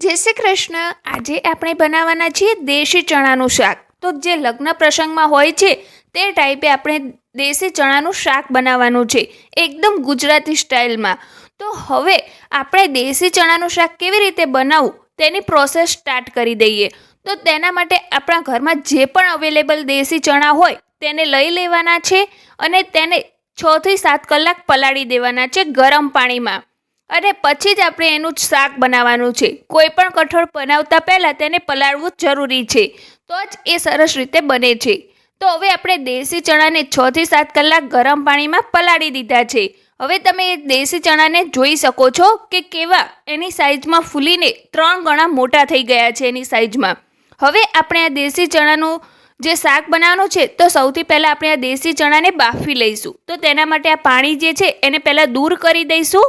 જય શ્રી કૃષ્ણ. આજે આપણે બનાવવાના છીએ દેશી ચણાનું શાક. તો જે લગ્ન પ્રસંગમાં હોય છે, તે ટાઈપે આપણે દેશી ચણાનું શાક બનાવવાનું છે, એકદમ ગુજરાતી સ્ટાઇલમાં. તો હવે આપણે દેશી ચણાનું શાક કેવી રીતે બનાવવું, તેની પ્રોસેસ સ્ટાર્ટ કરી દઈએ. તો તેના માટે આપણા ઘરમાં જે પણ અવેલેબલ દેશી ચણા હોય, તેને લઈ લેવાના છે અને તેને છથી સાત કલાક પલાળી દેવાના છે ગરમ પાણીમાં. અને પછી જ આપણે એનું જ શાક બનાવવાનું છે. કોઈ પણ કઠોળ બનાવતા પહેલાં તેને પલાળવું જરૂરી છે. તો જ એ સરસ રીતે બને છે. તો હવે આપણે દેશી ચણાને છથી સાત કલાક ગરમ પાણીમાં પલાળી દીધા છે. હવે તમે એ દેશી ચણાને જોઈ શકો છો કે કેવા એની સાઈઝમાં ફૂલીને ત્રણ ગણા મોટા થઈ ગયા છે એની સાઈઝમાં. હવે આપણે આ દેશી ચણાનું જે શાક બનાવવાનું છે, તો સૌથી પહેલાં આપણે આ દેશી ચણાને બાફી લઈશું. તો તેના માટે આ પાણી જે છે, એને પહેલાં દૂર કરી દઈશું.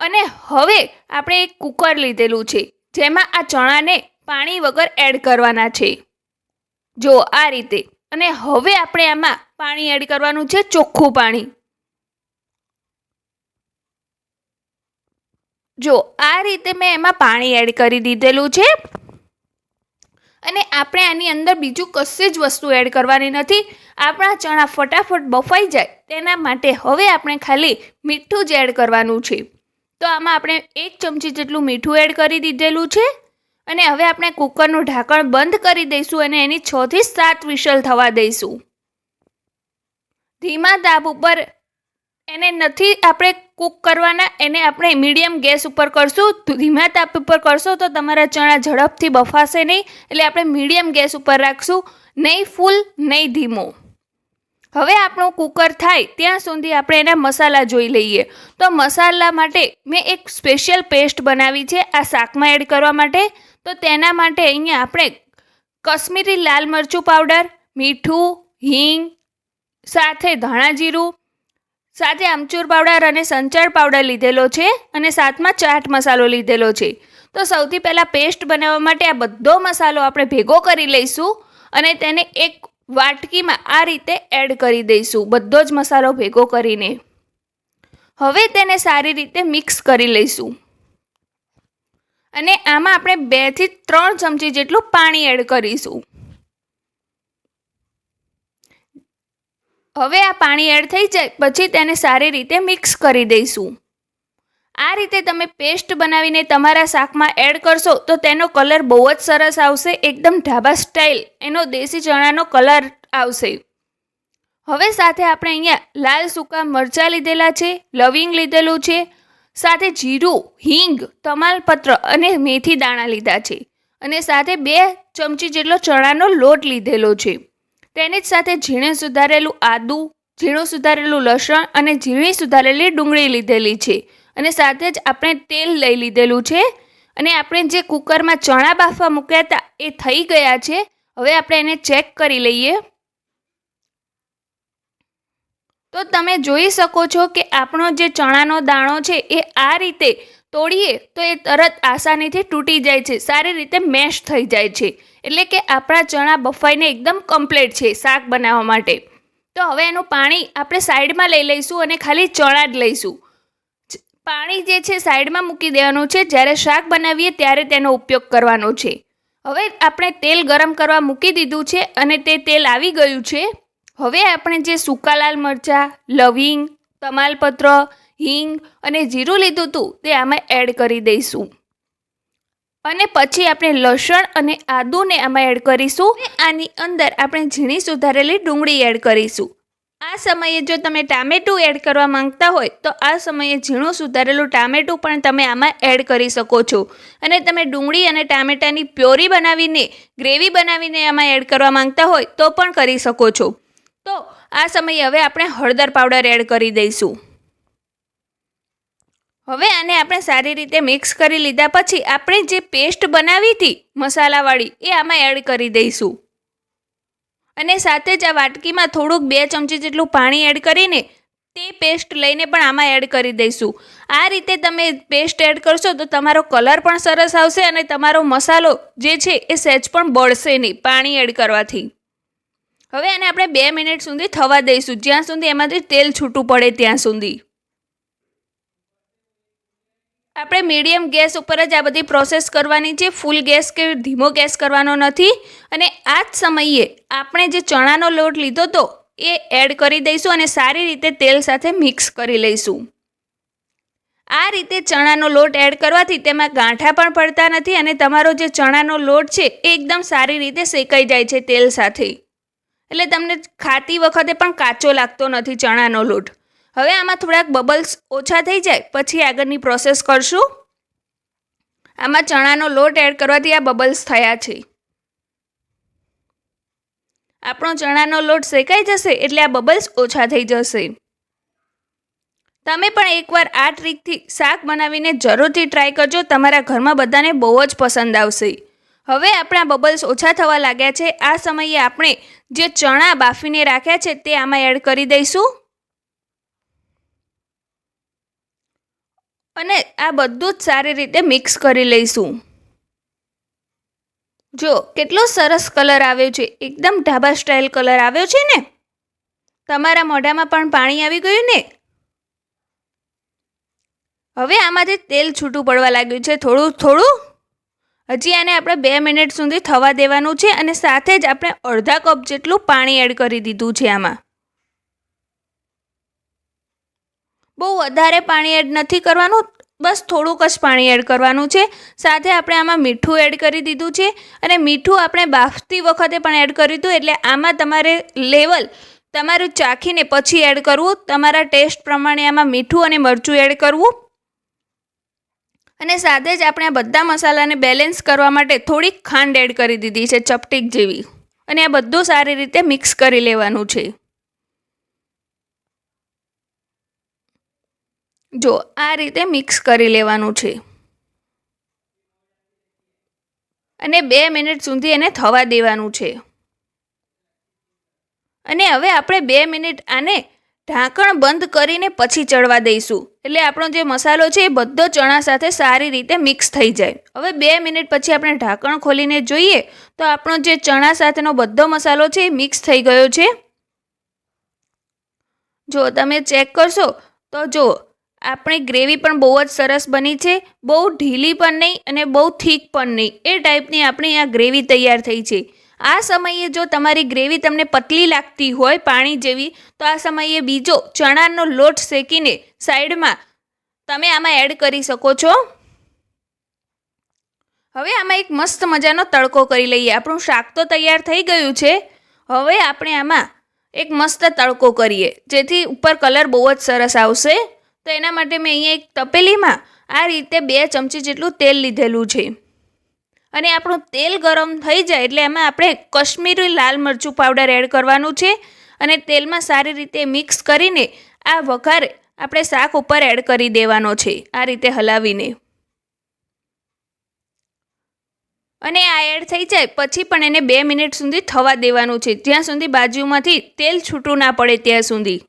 અને હવે આપણે એક કુકર લીધેલું છે, જેમાં આ ચણાને પાણી વગર એડ કરવાના છે. જો આ રીતે, અને હવે આપણે આમાં પાણી એડ કરવાનું છે ચોખ્ખું પાણી. જો આ રીતે મેં એમાં પાણી એડ કરી દીધેલું છે, અને આપણે આની અંદર બીજું કશી જ વસ્તુ એડ કરવાની નથી. આપણા ચણા ફટાફટ બફાઈ જાય, તેના માટે હવે આપણે ખાલી મીઠું જ એડ કરવાનું છે. તો આમાં આપણે એક ચમચી જેટલું મીઠું એડ કરી દીધેલું છે અને હવે આપણે કુકરનું ઢાંકણ બંધ કરી દઈશું અને એની છથી સાત વિશલ થવા દઈશું. ધીમા તાપ ઉપર એને નથી આપણે કૂક કરવાના, એને આપણે મીડિયમ ગેસ ઉપર કરશું. ધીમા તાપ ઉપર કરશો તો તમારા ચણા ઝડપથી બફાશે નહીં, એટલે આપણે મીડિયમ ગેસ ઉપર રાખશું. નહીં ફૂલ, નહીં ધીમો. હવે આપણું કુકર થાય ત્યાં સુધી આપણે એના મસાલા જોઈ લઈએ. તો મસાલા માટે મેં એક સ્પેશિયલ પેસ્ટ બનાવી છે આ શાકમાં એડ કરવા માટે. તો તેના માટે અહીંયા આપણે કશ્મીરી લાલ મરચું પાવડર, મીઠું, હિંગ, સાથે ધાણા જીરું, સાથે આમચૂર પાવડર અને સંચળ પાવડર લીધેલો છે અને સાથમાં ચાટ મસાલો લીધેલો છે. તો સૌથી પહેલાં પેસ્ટ બનાવવા માટે આ બધો મસાલો આપણે ભેગો કરી લઈશું અને તેને એક વાટકીમાં આ રીતે એડ કરી દઈશું. બધો જ મસાલો ભેગો કરીને. હવે તેને સારી રીતે મિક્સ કરી લઈશું. અને આમાં આપણે બેથી ત્રણ ચમચી જેટલું પાણી એડ કરીશું. હવે આ પાણી એડ થઈ જાય, પછી તેને સારી રીતે મિક્સ કરી દઈશું. આ રીતે તમે પેસ્ટ બનાવીને તમારા શાકમાં એડ કરશો તો તેનો કલર બહુ જ સરસ આવશે, એકદમ ઢાબા સ્ટાઇલ એનો દેશી ચણાનો કલર આવશે. હવે સાથે આપણે અહીંયા લાલ સૂકા મરચાં લીધેલા છે, લવિંગ લીધેલું છે, સાથે જીરું, હિંગ, તમાલપત્ર અને મેથી દાણા લીધા છે અને સાથે બે ચમચી જેટલો ચણાનો લોટ લીધેલો છે. તેની જ સાથે ઝીણે સુધારેલું આદું, ઝીણું સુધારેલું લસણ અને ઝીણી સુધારેલી ડુંગળી લીધેલી છે. અને સાથે જ આપણે તેલ લઈ લીધેલું છે. અને આપણે જે કુકરમાં ચણા બાફવા મૂક્યા હતા એ થઈ ગયા છે. હવે આપણે એને ચેક કરી લઈએ. તો તમે જોઈ શકો છો કે આપણો જે ચણાનો દાણો છે એ આ રીતે તોડીએ તો એ તરત આસાનીથી તૂટી જાય છે. સારી રીતે મેશ થઈ જાય છે. એટલે કે આપણા ચણા બફાઈને એકદમ કમ્પ્લીટ છે શાક બનાવવા માટે. તો હવે એનું પાણી આપણે સાઈડમાં લઈ લઈશું અને ખાલી ચણા જ લઈશું. પાણી જે છે સાઈડમાં મૂકી દેવાનું છે. જ્યારે શાક બનાવીએ ત્યારે તેનો ઉપયોગ કરવાનો છે. હવે આપણે તેલ ગરમ કરવા મૂકી દીધું છે અને તે તેલ આવી ગયું છે. હવે આપણે જે સૂકા લાલ મરચાં, લવિંગ, તમાલપત્ર, હિંગ અને જીરું લીધું હતું તે આમાં એડ કરી દઈશું. અને પછી આપણે લસણ અને આદુને આમાં એડ કરીશું. આની અંદર આપણે ઝીણી સુધારેલી ડુંગળી એડ કરીશું. આ સમયે જો તમે ટામેટું એડ કરવા માંગતા હોય, તો આ સમયે ઝીણું સુધારેલું ટામેટું પણ તમે આમાં એડ કરી શકો છો. અને તમે ડુંગળી અને ટામેટાની પ્યોરી બનાવીને, ગ્રેવી બનાવીને આમાં એડ કરવા માંગતા હોય, તો પણ કરી શકો છો. તો આ સમયે હવે આપણે હળદર પાવડર એડ કરી દઈશું. હવે આને આપણે સારી રીતે મિક્સ કરી લીધા પછી આપણે જે પેસ્ટ બનાવી હતી, મસાલાવાળી, એ આમાં એડ કરી દઈશું. અને સાથે જ આ વાટકીમાં થોડુંક બે ચમચી જેટલું પાણી એડ કરીને તે પેસ્ટ લઈને પણ આમાં એડ કરી દઈશું. આ રીતે તમે પેસ્ટ એડ કરશો તો તમારો કલર પણ સરસ આવશે અને તમારો મસાલો જે છે એ સહેજ પણ બળશે નહીં પાણી એડ કરવાથી. હવે આને આપણે બે મિનિટ સુધી થવા દઈશું. જ્યાં સુધી એમાંથી તેલ છૂટું પડે ત્યાં સુધી. આપણે મીડિયમ ગેસ ઉપર જ આ બધી પ્રોસેસ કરવાની છે. ફૂલ ગેસ કે ધીમો ગેસ કરવાનો નથી. અને આ જ સમયે આપણે જે ચણાનો લોટ લીધો તો એ એડ કરી દઈશું અને સારી રીતે તેલ સાથે મિક્સ કરી લઈશું. આ રીતે ચણાનો લોટ એડ કરવાથી તેમાં ગાંઠા પણ પડતા નથી અને તમારો જે ચણાનો લોટ છે એ એકદમ સારી રીતે શેકાઈ જાય છે તેલ સાથે. એટલે તમને ખાતી વખતે પણ કાચો લાગતો નથી ચણાનો લોટ. હવે આમાં થોડાક બબલ્સ ઓછા થઈ જાય, પછી આગળની પ્રોસેસ કરશું. આમાં ચણાનો લોટ એડ કરવાથી આ બબલ્સ થયા છે. આપણો ચણાનો લોટ શેકાઈ જશે એટલે આ બબલ્સ ઓછા થઈ જશે. તમે પણ એકવાર આ ટ્રીકથી શાક બનાવીને જરૂરથી ટ્રાય કરજો, તમારા ઘરમાં બધાને બહુ જ પસંદ આવશે. હવે આપણા બબલ્સ ઓછા થવા લાગ્યા છે. આ સમયે આપણે જે ચણા બાફીને રાખ્યા છે તે આમાં એડ કરી દઈશું. અને આ બધું જ સારી રીતે મિક્સ કરી લઈશું. જો, કેટલો સરસ કલર આવ્યો છે. એકદમ ઢાબા સ્ટાઇલ કલર આવ્યો છે ને? તમારા મોઢામાં પણ પાણી આવી ગયું ને? હવે આમાંથી તેલ છૂટું પડવા લાગ્યું છે, થોડું થોડું? હજી આને આપણે બે મિનિટ સુધી થવા દેવાનું છે અને સાથે જ આપણે અડધા કપ જેટલું પાણી એડ કરી દીધું છે આમાં. બહુ વધારે પાણી એડ નથી કરવાનું, બસ થોડુંક જ પાણી એડ કરવાનું છે. સાથે આપણે આમાં મીઠું એડ કરી દીધું છે અને મીઠું આપણે બાફતી વખતે પણ એડ કર્યું હતું, એટલે આમાં તમારે લેવલ તમારું ચાખીને પછી એડ કરવું, તમારા ટેસ્ટ પ્રમાણે આમાં મીઠું અને મરચું એડ કરવું. અને સાથે જ આપણે આ બધા મસાલાને બેલેન્સ કરવા માટે થોડીક ખાંડ એડ કરી દીધી છે, ચપટીક જેવી. અને આ બધું સારી રીતે મિક્સ કરી લેવાનું છે. જો, આ રીતે મિક્સ કરી લેવાનું છે. અને બે મિનિટ સુધી એને થવા દેવાનું છે. અને હવે આપણે બે મિનિટ આને ઢાંકણ બંધ કરીને પછી ચડવા દઈશું. એટલે આપણો જે મસાલો છે એ બધો ચણા સાથે સારી રીતે મિક્સ થઈ જાય. હવે બે મિનિટ પછી આપણે ઢાંકણ ખોલીને જોઈએ તો આપણો જે ચણા સાથેનો બધો મસાલો છે એ મિક્સ થઈ ગયો છે. જો, તમે ચેક કરશો તો જો આપણી ગ્રેવી પણ બહુ જ સરસ બની છે. બહુ ઢીલી પણ નહીં અને બહુ થીક પણ નહીં. એ ટાઈપની આપણી આ ગ્રેવી તૈયાર થઈ છે. આ સમયે જો તમારી ગ્રેવી તમને પતલી લાગતી હોય પાણી જેવી, તો આ સમયે બીજો ચણાનો લોટ શેકીને સાઈડમાં તમે આમાં એડ કરી શકો છો. હવે આમાં એક મસ્ત મજાનો તડકો કરી લઈએ. આપણું શાક તો તૈયાર થઈ ગયું છે. હવે આપણે આમાં એક મસ્ત તડકો કરીએ, જેથી ઉપર કલર બહુ જ સરસ આવશે. તો એના માટે મેં અહીંયા એક તપેલીમાં આ રીતે બે ચમચી જેટલું તેલ લીધેલું છે. અને આપણું તેલ ગરમ થઈ જાય એટલે એમાં આપણે કશ્મીરી લાલ મરચું પાવડર એડ કરવાનું છે અને તેલમાં સારી રીતે મિક્સ કરીને આ વઘાર આપણે શાક ઉપર એડ કરી દેવાનો છે, આ રીતે હલાવીને. અને આ એડ થઈ જાય પછી પણ એને બે મિનિટ સુધી થવા દેવાનું છે, જ્યાં સુધી બાજુમાંથી તેલ છૂટું ના પડે ત્યાં સુધી.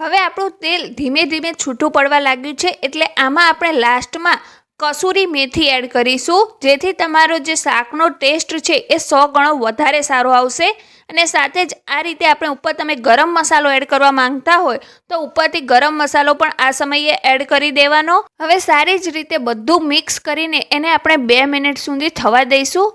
હવે આપણું તેલ ધીમે ધીમે છૂટું પડવા લાગ્યું છે એટલે આમાં આપણે લાસ્ટમાં કસૂરી મેથી એડ કરીશું. જેથી તમારો જે શાકનો ટેસ્ટ છે એ સો ગણો વધારે સારો આવશે. અને સાથે જ આ રીતે આપણે ઉપર તમે ગરમ મસાલો એડ કરવા માંગતા હોય તો ઉપરથી ગરમ મસાલો પણ આ સમયે એડ કરી દેવાનો. હવે સારી જ રીતે બધું મિક્સ કરીને એને આપણે બે મિનિટ સુધી થવા દઈશું.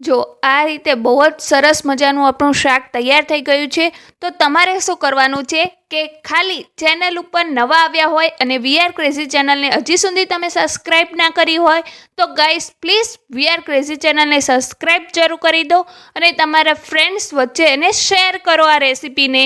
જો આ રીતે બહુ જ સરસ મજાનું આપણું શાક તૈયાર થઈ ગયું છે, તો તમારે શું કરવાનું છે? કે ખાલી ચેનલ ઉપર નવા આવ્યા હોય અને વીઆર ક્રેઝી ચેનલને હજી સુધી તમે સબસ્ક્રાઈબ ના કરી હોય, તો guys please V R crazy ચેનલને સબસ્ક્રાઈબ જરૂર કરી દો અને તમારા ફ્રેન્ડ્સ વચ્ચે એને શેર કરો આ રેસીપીને.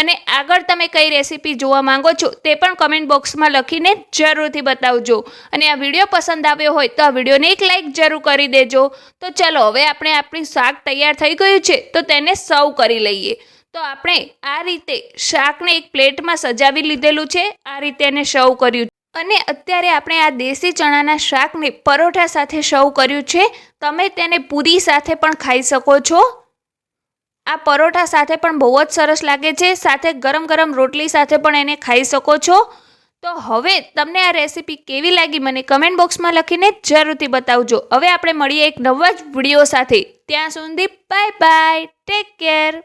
અને આગળ તમે કઈ રેસીપી જોવા માંગો છો તે પણ કમેન્ટ બોક્સમાં લખીને જરૂરથી બતાવજો. અને આ વીડિયો પસંદ આવ્યો હોય તો આ વિડીયોને એક લાઇક જરૂર કરી દેજો. તો ચલો, હવે આપણે આપણી શાક તૈયાર થઈ ગયું છે, તો તેને સર્વ કરી લઈએ. તો આપણે આ રીતે શાકને એક પ્લેટમાં સજાવી લીધેલું છે. આ રીતે એને સર્વ કર્યું અને અત્યારે આપણે આ દેશી ચણાના શાકને પરોઠા સાથે સર્વ કર્યું છે. તમે તેને પૂરી સાથે પણ ખાઈ શકો છો. આ પરોઠા સાથે પણ બહુ જ સરસ લાગે છે. સાથે ગરમ ગરમ રોટલી સાથે પણ એને ખાઈ શકો છો. તો હવે તમને આ રેસીપી કેવી લાગી મને કમેન્ટ બોક્સમાં લખીને જરૂરથી બતાવજો. હવે આપણે મળીએ એક નવા જ વીડિયો સાથે. ત્યાં સુધી બાય બાય. Take care